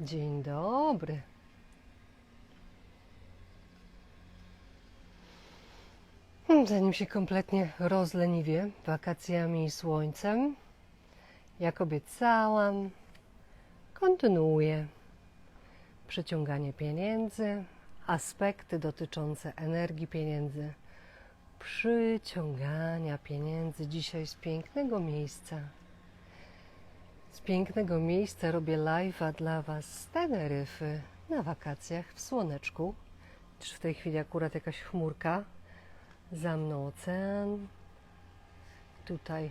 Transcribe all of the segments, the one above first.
Dzień dobry. Hmm, Zanim się kompletnie rozleniwię wakacjami i słońcem, jak obiecałam, kontynuuję przyciąganie pieniędzy, aspekty dotyczące energii pieniędzy, przyciągania pieniędzy dzisiaj z pięknego miejsca. Z pięknego miejsca robię live'a dla Was z Teneryfy na wakacjach w słoneczku. W tej chwili akurat jakaś chmurka. Za mną ocean. Tutaj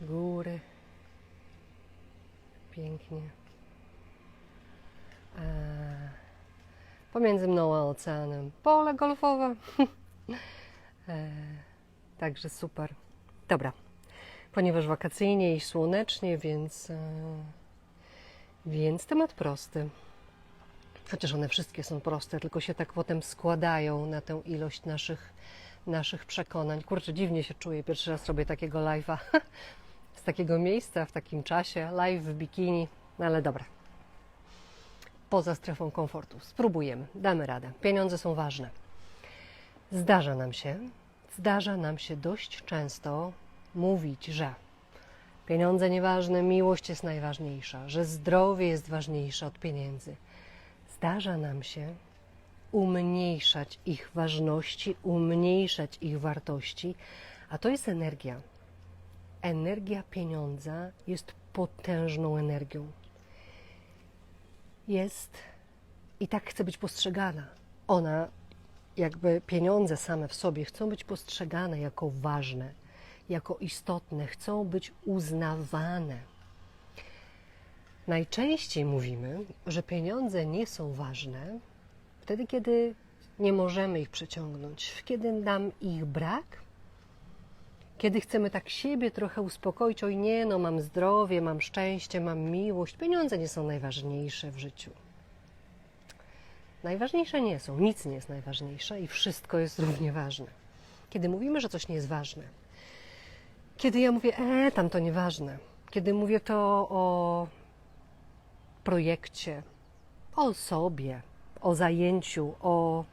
góry. Pięknie. A pomiędzy mną a oceanem pole golfowe. E, Także super. Dobra ponieważ wakacyjnie i słonecznie, więc, e, więc temat prosty. Chociaż one wszystkie są proste, tylko się tak potem składają na tę ilość naszych, naszych przekonań. Kurczę, dziwnie się czuję. Pierwszy raz robię takiego live'a z takiego miejsca, w takim czasie. Live w bikini, no ale dobra. Poza strefą komfortu. Spróbujemy, damy radę. Pieniądze są ważne. Zdarza nam się, zdarza nam się dość często mówić, że pieniądze nieważne, miłość jest najważniejsza, że zdrowie jest ważniejsze od pieniędzy. Zdarza nam się umniejszać ich ważności, umniejszać ich wartości, a to jest energia. Energia pieniądza jest potężną energią. Jest i tak chce być postrzegana. Ona, jakby pieniądze same w sobie, chcą być postrzegane jako ważne jako istotne, chcą być uznawane. Najczęściej mówimy, że pieniądze nie są ważne wtedy, kiedy nie możemy ich przyciągnąć, kiedy nam ich brak, kiedy chcemy tak siebie trochę uspokoić, oj nie, no mam zdrowie, mam szczęście, mam miłość, pieniądze nie są najważniejsze w życiu. Najważniejsze nie są, nic nie jest najważniejsze i wszystko jest równie ważne. Kiedy mówimy, że coś nie jest ważne, kiedy ja mówię, e, tam to nieważne, kiedy mówię to o projekcie, o sobie, o zajęciu, o,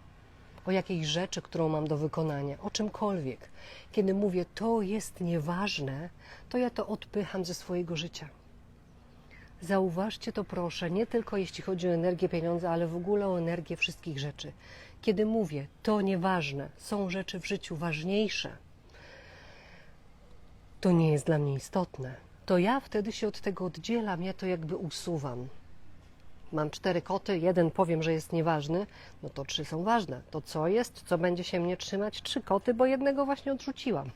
o jakiejś rzeczy, którą mam do wykonania, o czymkolwiek, kiedy mówię, to jest nieważne, to ja to odpycham ze swojego życia. Zauważcie to proszę, nie tylko jeśli chodzi o energię pieniądza, ale w ogóle o energię wszystkich rzeczy. Kiedy mówię, to nieważne, są rzeczy w życiu ważniejsze, to nie jest dla mnie istotne. To ja wtedy się od tego oddzielam, ja to jakby usuwam. Mam cztery koty, jeden powiem, że jest nieważny, no to trzy są ważne. To co jest, co będzie się mnie trzymać? Trzy koty, bo jednego właśnie odrzuciłam.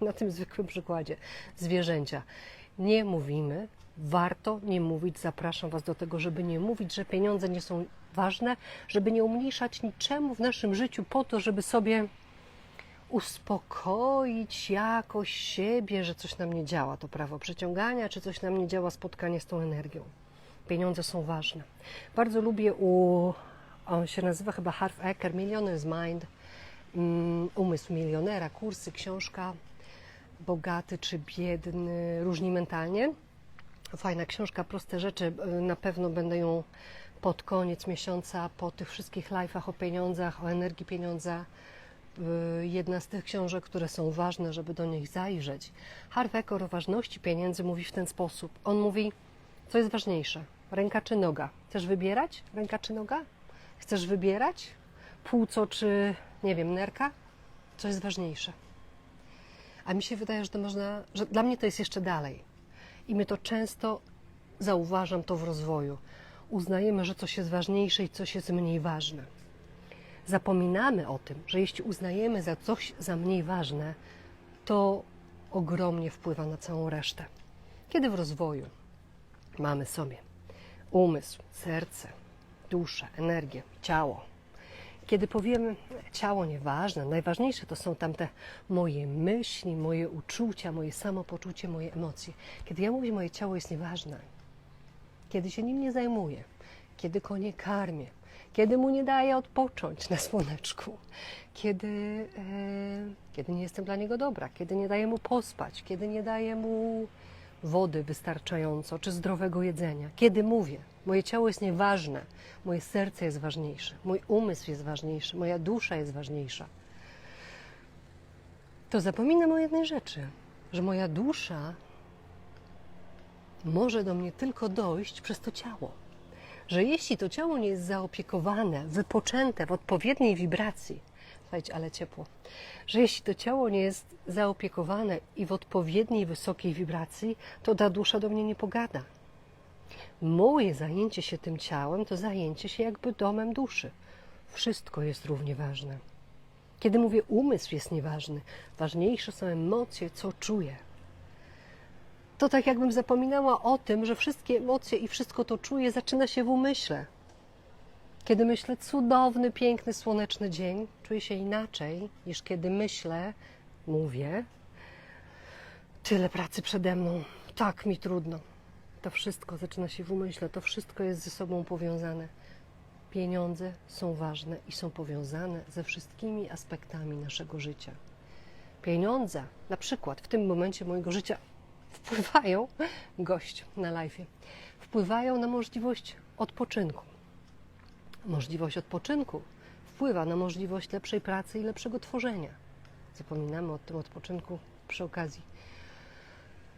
Na tym zwykłym przykładzie zwierzęcia. Nie mówimy, warto nie mówić, zapraszam Was do tego, żeby nie mówić, że pieniądze nie są ważne, żeby nie umniejszać niczemu w naszym życiu po to, żeby sobie uspokoić jakoś siebie, że coś nam nie działa, to prawo przyciągania, czy coś nam nie działa spotkanie z tą energią. Pieniądze są ważne. Bardzo lubię u, on się nazywa chyba Harv Eker, Millionaire's Mind, um, Umysł milionera, kursy, książka, bogaty czy biedny, różni mentalnie. Fajna książka, proste rzeczy, na pewno będę ją pod koniec miesiąca, po tych wszystkich live'ach o pieniądzach, o energii pieniądza, jedna z tych książek, które są ważne, żeby do nich zajrzeć. Harvey o ważności pieniędzy mówi w ten sposób. On mówi, co jest ważniejsze, ręka czy noga? Chcesz wybierać, ręka czy noga? Chcesz wybierać, płuco czy, nie wiem, nerka? Co jest ważniejsze? A mi się wydaje, że to można, że dla mnie to jest jeszcze dalej. I my to często, zauważam to w rozwoju, uznajemy, że coś jest ważniejsze i coś jest mniej ważne zapominamy o tym, że jeśli uznajemy za coś za mniej ważne, to ogromnie wpływa na całą resztę. Kiedy w rozwoju mamy sobie umysł, serce, duszę, energię, ciało, kiedy powiemy, ciało nieważne, najważniejsze to są tamte moje myśli, moje uczucia, moje samopoczucie, moje emocje. Kiedy ja mówię, moje ciało jest nieważne, kiedy się nim nie zajmuję, kiedy go nie karmię, kiedy mu nie daję odpocząć na słoneczku, kiedy, e, kiedy nie jestem dla niego dobra, kiedy nie daję mu pospać, kiedy nie daję mu wody wystarczająco, czy zdrowego jedzenia. Kiedy mówię, moje ciało jest nieważne, moje serce jest ważniejsze, mój umysł jest ważniejszy, moja dusza jest ważniejsza, to zapominam o jednej rzeczy, że moja dusza może do mnie tylko dojść przez to ciało. Że jeśli to ciało nie jest zaopiekowane, wypoczęte w odpowiedniej wibracji, słuchajcie, ale ciepło, że jeśli to ciało nie jest zaopiekowane i w odpowiedniej wysokiej wibracji, to ta dusza do mnie nie pogada. Moje zajęcie się tym ciałem to zajęcie się jakby domem duszy. Wszystko jest równie ważne. Kiedy mówię umysł jest nieważny, ważniejsze są emocje, co czuję. To tak jakbym zapominała o tym, że wszystkie emocje i wszystko to czuję zaczyna się w umyśle. Kiedy myślę cudowny, piękny, słoneczny dzień, czuję się inaczej niż kiedy myślę, mówię, tyle pracy przede mną, tak mi trudno. To wszystko zaczyna się w umyśle, to wszystko jest ze sobą powiązane. Pieniądze są ważne i są powiązane ze wszystkimi aspektami naszego życia. Pieniądze, na przykład w tym momencie mojego życia, wpływają, gość na live, wpływają na możliwość odpoczynku. Możliwość odpoczynku wpływa na możliwość lepszej pracy i lepszego tworzenia. Zapominamy o tym odpoczynku przy okazji.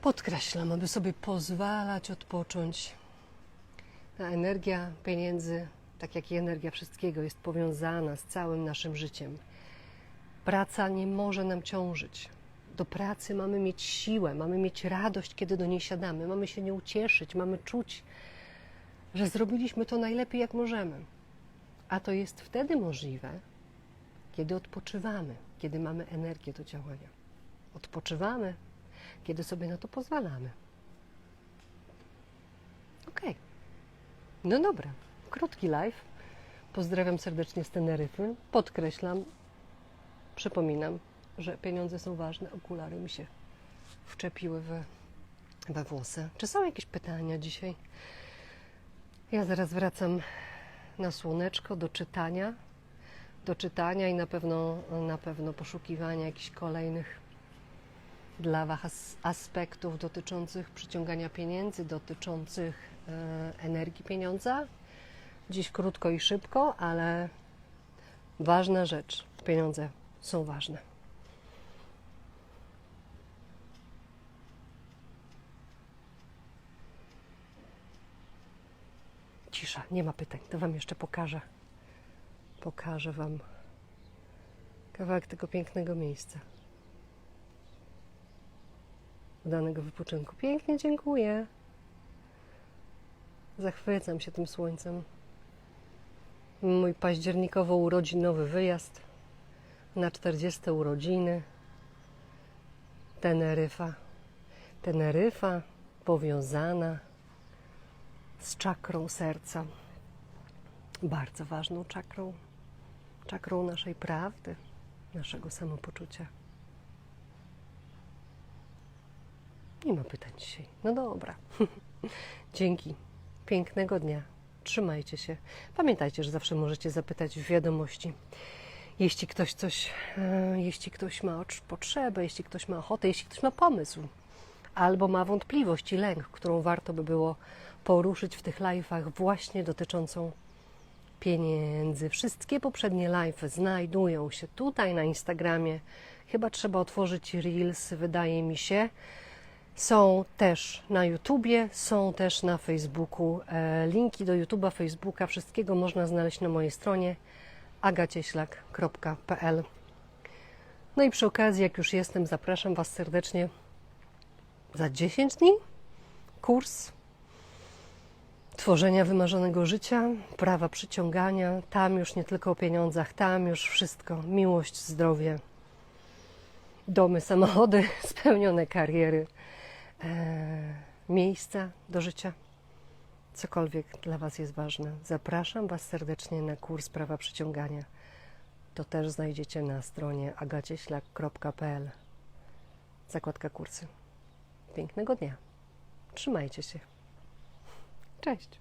Podkreślam, aby sobie pozwalać odpocząć. Ta energia pieniędzy, tak jak i energia wszystkiego, jest powiązana z całym naszym życiem. Praca nie może nam ciążyć. Do pracy mamy mieć siłę, mamy mieć radość, kiedy do niej siadamy, mamy się nie ucieszyć, mamy czuć, że zrobiliśmy to najlepiej, jak możemy. A to jest wtedy możliwe, kiedy odpoczywamy, kiedy mamy energię do działania. Odpoczywamy, kiedy sobie na to pozwalamy. Ok. No dobra, krótki live. Pozdrawiam serdecznie z Teneryfy. Podkreślam, przypominam, że pieniądze są ważne. Okulary mi się wczepiły we, we włosy. Czy są jakieś pytania dzisiaj? Ja zaraz wracam na słoneczko do czytania, do czytania i na pewno, na pewno poszukiwania jakichś kolejnych dla Was aspektów dotyczących przyciągania pieniędzy, dotyczących e, energii pieniądza. Dziś krótko i szybko, ale ważna rzecz. Pieniądze są ważne. Cisza, nie ma pytań. To Wam jeszcze pokażę. Pokażę Wam kawałek tego pięknego miejsca. Udanego wypoczynku. Pięknie dziękuję. Zachwycam się tym słońcem. Mój październikowo-urodzinowy wyjazd na 40 urodziny. Teneryfa. Teneryfa powiązana z czakrą serca. Bardzo ważną czakrą. Czakrą naszej prawdy, naszego samopoczucia. Nie ma pytań dzisiaj. No dobra. Dzięki. Pięknego dnia. Trzymajcie się. Pamiętajcie, że zawsze możecie zapytać w wiadomości. Jeśli ktoś coś, e, jeśli ktoś ma potrzebę, jeśli ktoś ma ochotę, jeśli ktoś ma pomysł, albo ma wątpliwość i lęk, którą warto by było poruszyć w tych live'ach właśnie dotyczącą pieniędzy. Wszystkie poprzednie live'y znajdują się tutaj na Instagramie. Chyba trzeba otworzyć Reels, wydaje mi się. Są też na YouTubie, są też na Facebooku. E, Linki do YouTube'a, Facebooka, wszystkiego można znaleźć na mojej stronie agacieślak.pl No i przy okazji, jak już jestem, zapraszam Was serdecznie za 10 dni kurs tworzenia wymarzonego życia, prawa przyciągania. Tam już nie tylko o pieniądzach, tam już wszystko. Miłość, zdrowie, domy, samochody, spełnione kariery, e, miejsca do życia. Cokolwiek dla Was jest ważne. Zapraszam Was serdecznie na kurs prawa przyciągania. To też znajdziecie na stronie agacieślak.pl. Zakładka kursy. Pięknego dnia. Trzymajcie się. Cześć.